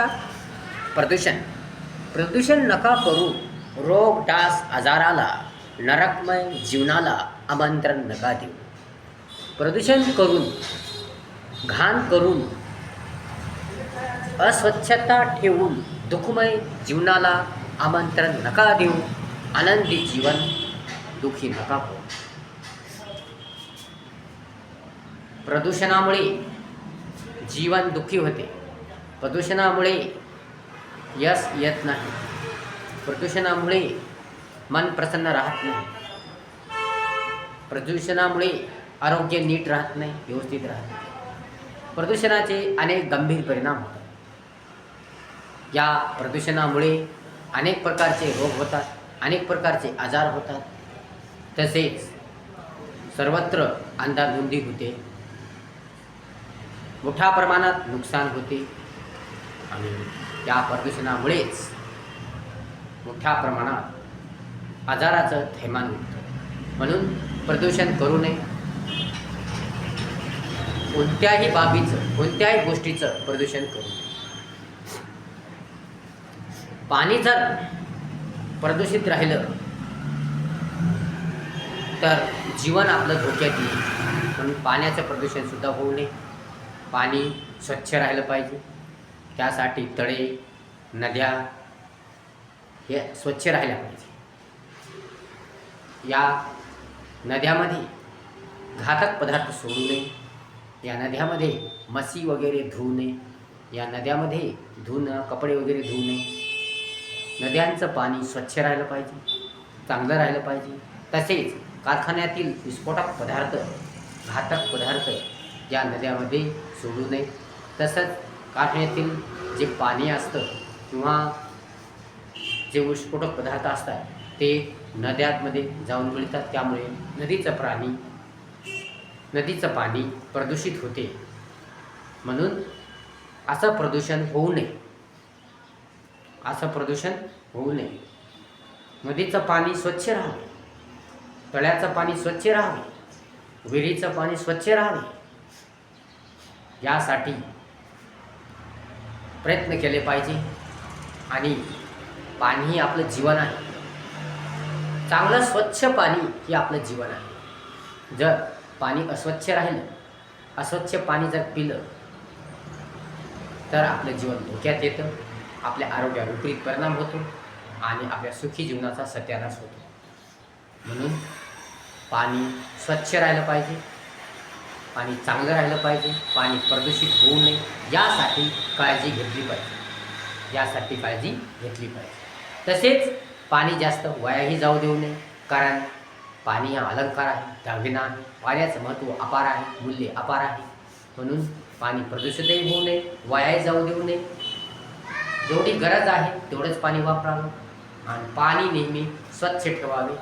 असतात प्रदूषण. प्रदूषण नका करू. रोग डास आजाराला नरकमय जीवनाला आमंत्रण नका देऊ. प्रदूषण करून घाण करून अस्वच्छता ठेवून दुःखमय जीवनाला आमंत्रण नका देऊ. आनंदी जीवन दुःखी नका करू प्रदूषणामुळे जीवन दुःखी होते. प्रदूषणामुळे यश येत नाही. प्रदूषणामुळे मन प्रसन्न राहत नाही. प्रदूषणामुळे आरोग्य नीट राहत नाही व्यवस्थित राहत नाही. प्रदूषणाचे अनेक गंभीर परिणाम होतात. या प्रदूषणामुळे अनेक प्रकारचे रोग होतात अनेक प्रकारचे आजार होतात. तसेच सर्वत्र अंधाधुंदी होते. मोठ्या प्रमाणात नुकसान होते. आणि या प्रदूषणामुळेच मोठ्या प्रमाणात आजाराचं थैमान उठतं म्हणून प्रदूषण करू नये. कोणत्याही बाबीचं कोणत्याही गोष्टीचं प्रदूषण करू नये. पाणी जर प्रदूषित राहिलं तर जीवन आपलं धोक्यात येईल. म्हणून पाण्याचं प्रदूषणसुद्धा होऊ नये. पाणी स्वच्छ राहिलं पाहिजे. त्यासाठी तळे नद्या हे स्वच्छ राहिल्या पाहिजे. या नद्यामध्ये घातक पदार्थ सोडू नये. या नद्यामध्ये मसी वगैरे धुवू नये. या नद्यामध्ये धुणं कपडे वगैरे धुवू नये. नद्यांचं पाणी स्वच्छ राहिलं पाहिजे चांगलं राहिलं पाहिजे. तसेच कारखान्यातील विस्फोटक पदार्थ घातक पदार्थ या नद्यामध्ये सोडू नये. तसंच कारखान्यातील जे पाणी असतं किंवा जे विस्फोटक पदार्थ असतात ते नद्यांमध्ये जाऊन मिळतात. त्यामुळे नदीचं प्राणी नदीचं पाणी प्रदूषित होते. म्हणून असं प्रदूषण होऊ नये. असं प्रदूषण होऊ नये. नदीचं पाणी स्वच्छ राहावे. तळ्याचं पाणी स्वच्छ राहावे. विहिरीचं पाणी स्वच्छ राहावे. यासाठी प्रयत्न केले पाहिजे. आणि पाणी हे आपलं जीवन आहे. चांगलं स्वच्छ पाणी हे आपलं जीवन आहे. जर पाणी अस्वच्छ राहिलं अस्वच्छ पाणी जर पिलं तर आपलं जीवन धोक्यात येतं. आपल्या आरोग्यावर विपरीत परिणाम होतो आणि आपल्या सुखी जीवनाचा सत्यानाश होतो. म्हणून पाणी स्वच्छ राहिलं पाहिजे. पाणी चांगलं राहिलं पाहिजे पाणी प्रदूषित होऊ नये यासाठी काळजी घेतली पाहिजे. यासाठी काळजी घेतली पाहिजे. तसेच पाणी जास्त वायाही जाऊ देऊ नये कारण पाणी हा अलंकार आहे दागिना आहे पाण्याचं महत्त्व अपार आहे मूल्य अपार आहे. म्हणून पाणी प्रदूषितही होऊ नये वायाही जाऊ देऊ नये. जेवढी गरज आहे तेवढंच पाणी वापरावं. आणि पाणी नेहमी स्वच्छ ठेवावे.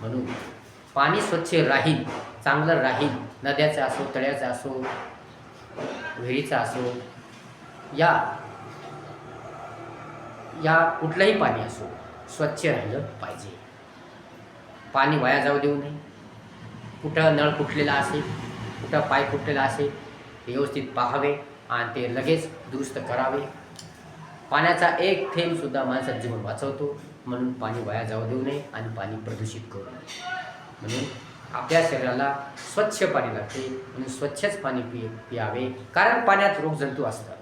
म्हणून पाणी स्वच्छ राहील चांगलं राहील नद्याचं असो तळ्याचं असो विहिरीचं असो या या कुठलंही पाणी असो स्वच्छ राहिलं पाहिजे. पाणी वाया जाऊ देऊ नये. कुठं नळ फुटलेला असेल कुठं पाय फुटलेला असेल व्यवस्थित पाहावे आणि ते लगेच दुरुस्त करावे. पाण्याचा एक थेंबसुद्धा माणसाचं जीवन वाचवतो. म्हणून पाणी वाया जाऊ देऊ नये आणि पाणी प्रदूषित करू नये. म्हणून आपल्या शरीराला स्वच्छ पाणी लागते म्हणून स्वच्छच पाणी पि पियावे. कारण पाण्यात रोगजंतू असतात.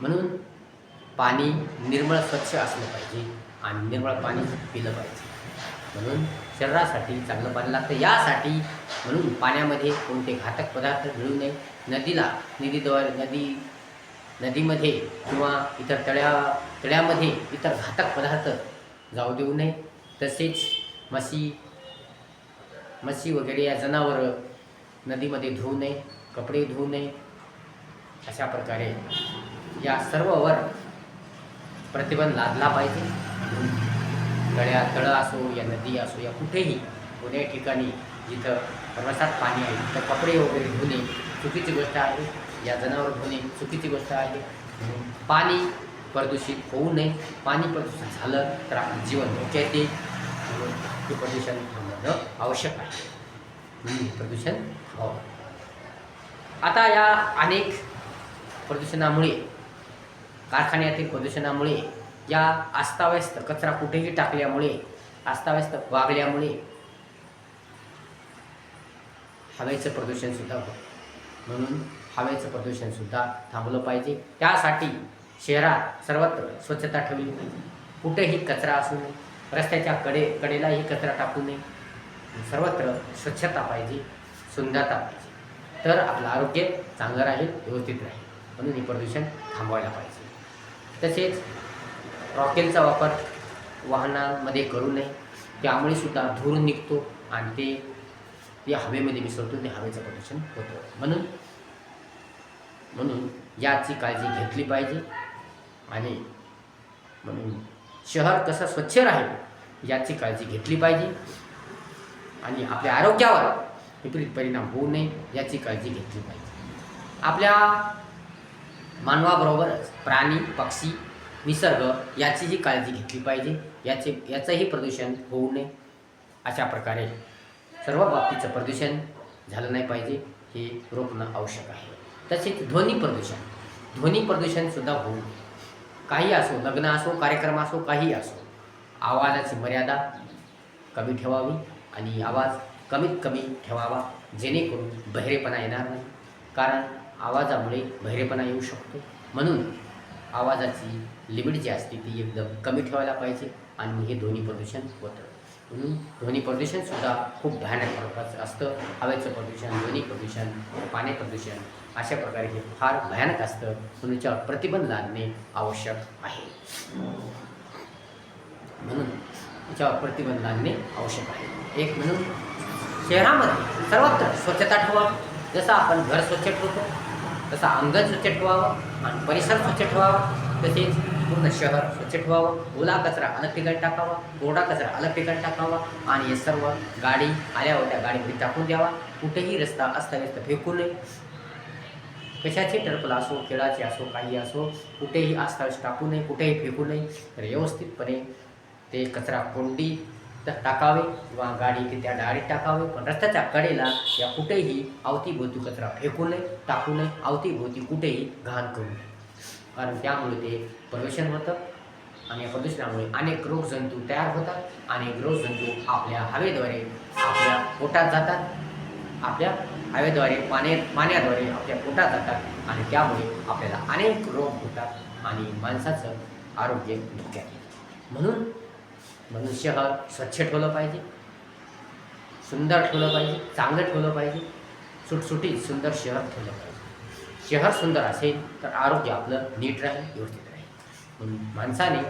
म्हणून पाणी निर्मळ स्वच्छ असलं पाहिजे आणि निर्मळ पाणी पिलं पाहिजे. म्हणून शरीरासाठी चांगलं पाणी लागतं. यासाठी म्हणून पाण्यामध्ये कोणते घातक पदार्थ मिळू नये. नदीला नदीद्वारे नदी नदीमध्ये किंवा इतर तळ्या तळ्यामध्ये इतर घातक पदार्थ जाऊ देऊ नये. तसेच म्हशी म्हशी वगैरे या जनावरं नदीमध्ये धुवू नये कपडे धुवू नये अशा प्रकारे या सर्ववर प्रतिबंध लादला पाहिजे. तळ्या तळं असो या नदी असो या कुठेही कोण्या ठिकाणी जिथं प्रवासात पाणी आहे तिथं कपडे वगैरे धुणे चुकीची गोष्ट आहे या जनावर धुणे चुकीची गोष्ट आहे. पाणी प्रदूषित होऊ नये. पाणी प्रदूषित झालं तर आपलं जीवन धोक्यात येईल. म्हणून ते प्रदूषण थांबवणं आवश्यक आहे. म्हणून प्रदूषण हवं आता या अनेक प्रदूषणामुळे कारखान्यातील प्रदूषणामुळे या अस्ताव्यस्त कचरा कुठेही टाकल्यामुळे अस्ताव्यस्त वागल्यामुळे हवेचं प्रदूषणसुद्धा होतं. म्हणून हवेचं प्रदूषणसुद्धा थांबलं पाहिजे. त्यासाठी शहरात सर्वत्र स्वच्छता ठेवली पाहिजे. कुठेही कचरा असू नये रस्त्याच्या कडे कडेलाही कचरा टाकू नये. सर्वत्र स्वच्छता पाहिजे सुंदरता पाहिजे. तर आपलं आरोग्य चांगलं राहील व्यवस्थित राहील. म्हणून हे प्रदूषण थांबवायला पाहिजे. तसेच रॉकेलचा वापर वाहनांमध्ये करू नये. त्यामुळे सुद्धा धूर निघतो आणि ते ते हवेमध्ये मिसळतो ते हवेचं प्रदूषण होतं. म्हणून म्हणून याची काळजी घेतली पाहिजे. आणि म्हणून शहर कसं स्वच्छ राहील याची काळजी घेतली पाहिजे. आणि आपल्या आरोग्यावर विपरीत परिणाम होऊ नये याची काळजी घेतली पाहिजे. आपल्या मानवाबरोबरच प्राणी पक्षी निसर्ग याचीही काळजी घेतली पाहिजे याचे याचंही प्रदूषण होऊ नये. अशा प्रकारे सर्व बाबतीचं प्रदूषण झालं नाही पाहिजे हे रोखणं आवश्यक आहे. तसेच ध्वनी प्रदूषण. ध्वनी प्रदूषणसुद्धा होऊ नये काही असो लग्न असो कार्यक्रम असो काही असो आवाजाची मर्यादा कमी ठेवावी आणि आवाज कमीत कमी ठेवावा जेणेकरून बहिरेपणा येणार नाही. कारण आवाजामुळे बहिरेपणा येऊ शकतो. म्हणून आवाजाची लिमिट जी असते ती एकदम कमी ठेवायला पाहिजे आणि हे ध्वनी प्रदूषण होतं. म्हणून ध्वनी प्रदूषणसुद्धा खूप भयानक प्रकारचं असतं. हवेचं प्रदूषण ध्वनी प्रदूषण पाणी प्रदूषण अशा प्रकारे हे फार भयानक असतं. म्हणून त्यावर प्रतिबंध लादणे आवश्यक आहे. म्हणून त्याच्यावर प्रतिबंध लादणे आवश्यक आहे. एक म्हणून शहरामध्ये सर्वत्र स्वच्छता ठेवावी जसं आपण घर स्वच्छ ठेवतो तसं अंगण स्वच्छ ठेवावं आणि परिसर स्वच्छ ठेवावा. तसेच पूर्ण शहर स्वच्छ ठेवावं ओला कचरा अलग ठिकाणी टाकावा कोरडा कचरा अलग ठिकाणी टाकावा आणि हे सर्व गाडी आल्यावर त्या गाडीमध्ये टाकून द्यावा. कुठेही रस्ता अस्ताव्यस्त फेकू नये. कशाचे टरफल असो खेळाचे असो काही असो कुठेही अस्ताव्यस्त टाकू नये कुठेही फेकू नये. तर व्यवस्थितपणे ते कचरा कोंडी तर टाकावे किंवा गाडी ते त्या डाळीत टाकावे. पण रस्त्याच्या कडेला या कुठेही अवतीभोवती कचरा फेकू नये टाकू नये. अवतीभोवती कुठेही घाण करू नये. कारण त्यामुळे ते प्रदूषण होतं आणि या प्रदूषणामुळे अनेक रोगजंतू तयार होतात अनेक रोगजंतू आपल्या हवेद्वारे आपल्या पोटात जातात. आपल्या हवेद्वारे पाण्या पाण्याद्वारे आपल्या पोटात जातात आणि त्यामुळे आपल्याला अनेक रोग होतात आणि माणसाचं आरोग्य धोक्यात येतं. म्हणून मनुष्य हा स्वच्छ ठेवलं पाहिजे. सुंदर ठेवलं पाहिजे. चांगलं ठेवलं पाहिजे. सुटसुटीत सुंदर शहर ठेवलं पाहिजे. शहर सुंदर असेल तर आरोग्य आपलं नीट राहील व्यवस्थित राहील. म्हणून माणसाने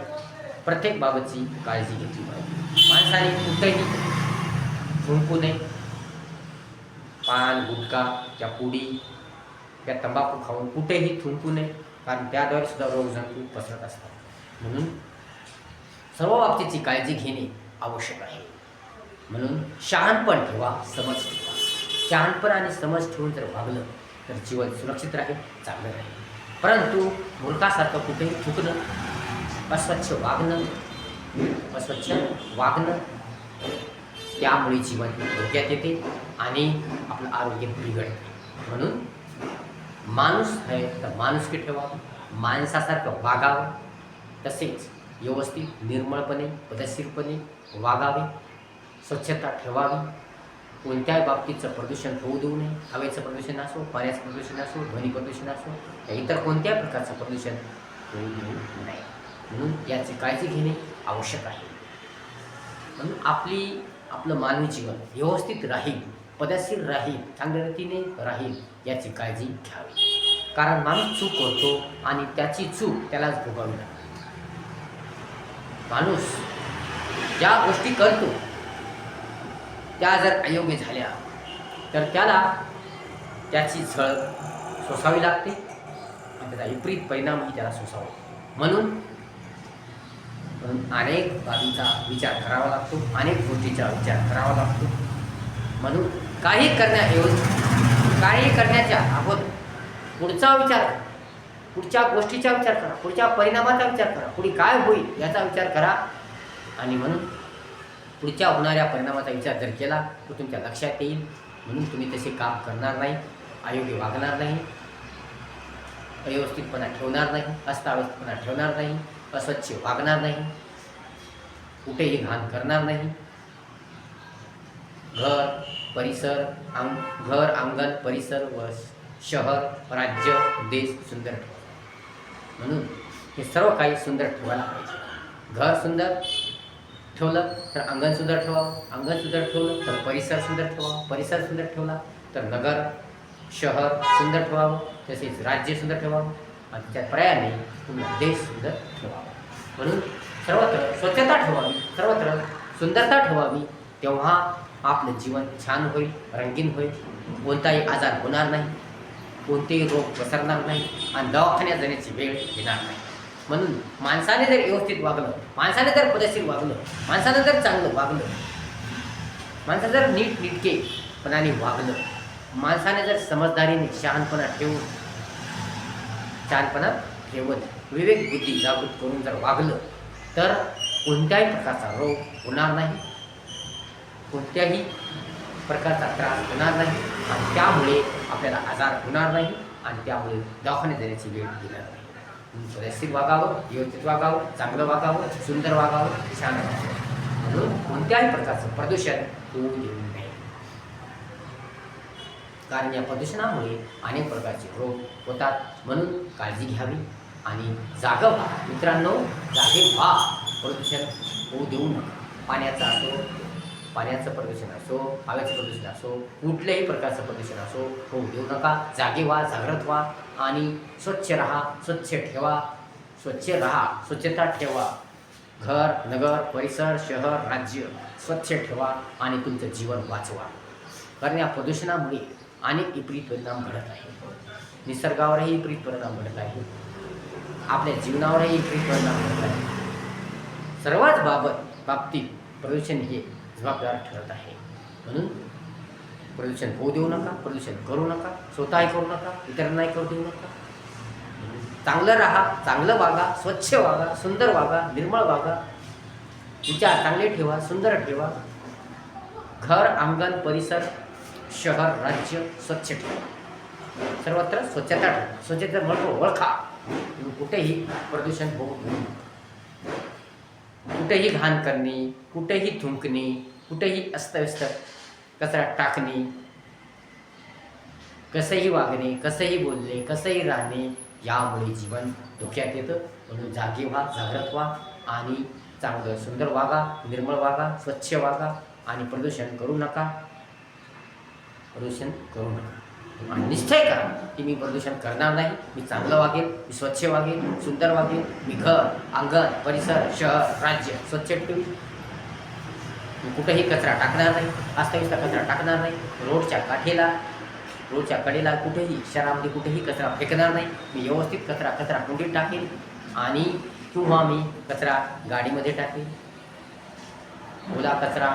प्रत्येक बाबतची काळजी घेतली पाहिजे. माणसाने कुठेही थुंकू नये. पान गुटखा त्या पुडी त्या तंबाखू खाऊन कुठेही थुंकू नये. कारण त्याद्वारे सुद्धा रोगजंतू पसरत असतात. म्हणून सर्व बाबतीची काळजी घेणे आवश्यक आहे. म्हणून शहाणपण ठेवा समज ठेवा. शहाणपण आणि समज ठेवून जर वागलं तर जीवन सुरक्षित राहील चांगलं राहील. परंतु मूर्खासारखं कुठेही थुकणं अस्वच्छ वागणं अस्वच्छ वागणं त्यामुळे जीवन धोक्यात येते आणि आपलं आरोग्य बिघडते. म्हणून माणूस आहे तर माणुसकी ठेवावं माणसासारखं वागावं तसेच व्यवस्थित निर्मळपणे पदशीरपणे वागावे स्वच्छता ठेवावी कोणत्याही बाबतीचं प्रदूषण होऊ देऊ नये. हवेचं प्रदूषण असो पाण्याचं प्रदूषण असो ध्वनी प्रदूषण असो या इतर कोणत्याही प्रकारचं प्रदूषण होऊ देऊ नये. म्हणून याची काळजी घेणे आवश्यक आहे. म्हणून आपली आपलं मानवी जीवन व्यवस्थित राहील पदशीर राहील चांगल्या रीतीने राहील याची काळजी घ्यावी. कारण माणूस चूक करतो आणि त्याची चूक त्यालाच भोगावी लागते. माणूस ज्या गोष्टी करतो त्या जर अयोग्य झाल्या तर त्याला त्याची झळ सोसावी लागते आणि त्याचा विपरीत परिणामही त्याला सोसावा म्हणून म्हणून अनेक बाबींचा विचार करावा लागतो अनेक गोष्टीचा विचार करावा लागतो. म्हणून काही करण्याऐवजी काही करण्याच्या अगोदर पुढचा विचार पुढच्या गोष्टीचा विचार करा पुढच्या परिणामाचा विचार करा पुढे काय होईल याचा विचार करा. आणि म्हणून पुढच्या होणाऱ्या परिणामाचा विचार जर केला तर तुमच्या लक्षात येईल. म्हणून तुम्ही तसे काम करणार नाही अयोग्य वागणार नाही अव्यवस्थितपणा ठेवणार नाही अस्ताव्यस्तपणा ठेवणार नाही अस्वच्छ वागणार नाही कुठेही घाण करणार नाही. घर परिसर आंग घर अंगण परिसर व शहर राज्य देश सुंदर ठेवा म्हणून हे सर्व काही सुंदर ठेवायला पाहिजे. घर सुंदर ठेवलं तर अंगण सुंदर ठेवावं अंगण सुंदर ठेवलं तर परिसर सुंदर ठेवा. परिसर सुंदर ठेवला तर नगर शहर सुंदर ठेवावं. तसेच राज्य सुंदर ठेवावं. आणि त्या पर्यायाने पुन्हा देश सुंदर ठेवावा. म्हणून सर्वत्र स्वच्छता ठेवावी सर्वत्र सुंदरता ठेवावी तेव्हा आपलं जीवन छान होईल रंगीन होईल. कोणताही आजार होणार नाही. कोणतेही रोग पसरणार नाही. आणि दवाखान्यात जाण्याची वेळ येणार नाही. म्हणून माणसाने जर व्यवस्थित वागलं माणसाने जर पदशीर वागलं माणसानं जर चांगलं वागलं माणसानं जर नीट नीटकेपणाने वागलं माणसाने जर समजदारीने शहाणपणा ठेवून शहाणपणा ठेवत विवेक बुद्धी जागृत करून जर वागलं तर कोणत्याही प्रकारचा रोग होणार नाही. कोणत्याही प्रकारचा त्रास होणार नाही. आणि त्यामुळे आपल्याला आजार होणार नाही. आणि त्यामुळे दवाखान्यात जाण्याची वेळ येणार नाही. रसिक वागावं व्यवस्थित वागावं चांगलं वागावं सुंदर वागावं छान वागावं. म्हणून कोणत्याही प्रकारचं प्रदूषण होऊ देऊ नये. कारण या प्रदूषणामुळे अनेक प्रकारचे रोग होतात. म्हणून काळजी घ्यावी आणि जागं व्हा. मित्रांनो जागे व्हा. प्रदूषण होऊ देऊ नका. पाण्याचा असो पाण्याचं प्रदूषण असो हवेचं प्रदूषण असो कुठल्याही प्रकारचं प्रदूषण असो होऊ देऊ नका. जागे व्हा जागृत व्हा आणि स्वच्छ राहा स्वच्छ ठेवा. स्वच्छ राहा स्वच्छता ठेवा. घर नगर परिसर शहर राज्य स्वच्छ ठेवा आणि तुमचं जीवन वाचवा. कारण या प्रदूषणामुळे अनेक विपरीत परिणाम घडत आहे निसर्गावरही विपरीत परिणाम घडत आहे आपल्या जीवनावरही विपरीत परिणाम घडत आहे सर्वच बाबत बाबतीत प्रदूषण हे जबाबदार ठरत आहे. म्हणून प्रदूषण होऊ देऊ नका प्रदूषण करू नका स्वतःही करू नका इतरांनाही करू देऊ नका. चांगलं राहा चांगलं वागा स्वच्छ वागा सुंदर वागा निर्मळ वागा. विचार चांगले ठेवा सुंदर ठेवा. घर अंगण परिसर शहर राज्य स्वच्छ ठेवा. सर्वत्र स्वच्छता ठेवा. स्वच्छतेचं महत्त्व ओळखा. कुठेही प्रदूषण होऊ देऊ नका. कुठेही घाण करणे कुठेही थुंकणे कुठेही अस्तव्यस्त कचरा टाकणे कसंही वागणे कसंही बोलणे कसंही राहणे यामुळे जीवन धोक्यात येतं. म्हणून जागे व्हा जागृत व्हा आणि चांगलं सुंदर वागा निर्मळ वागा स्वच्छ वागा आणि प्रदूषण करू नका. प्रदूषण करू नका. आणि निश्चय करा की मी प्रदूषण करणार नाही. मी चांगलं वागेल मी स्वच्छ वागेल सुंदर वागेल मी घर अंगण परिसर शहर राज्य स्वच्छ ठेवी मी कुठेही कचरा टाकणार नाही. अस्ताव्यस्त कचरा टाकणार नाही. रोडच्या काठेला रोडच्या कडेला कुठेही शहरामध्ये कुठेही कचरा फेकणार नाही. मी व्यवस्थित कचरा कचरा कुंडीत टाकेल आणि किंवा मी कचरा गाडीमध्ये टाकेल ओला कचरा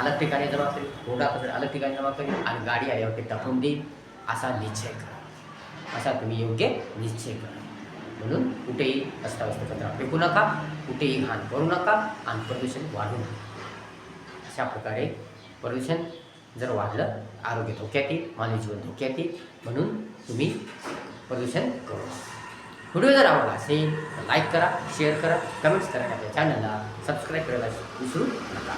अलग ठिकाणी जमा करेल ओला कचरा अलग ठिकाणी जमा करेल आणि गाडी आल्यावरती टाकून देईल असा निश्चय करा. असा तुम्ही योग्य निश्चय करा. म्हणून कुठेही अस्ताव्यस्त कचरा फेकू नका कुठेही घाण करू नका आणि प्रदूषण वाढू नका. अशा प्रकारे प्रदूषण जर वाढलं आरोग्य धोक्यात येईल मानवी जीवन धोक्यात येईल म्हणून तुम्ही प्रदूषण करू नका. व्हिडिओ जर आवडला असेल तर लाईक करा शेअर करा कमेंट्स करा आणि आपल्या चॅनलला सबस्क्राईब करायला विसरू नका.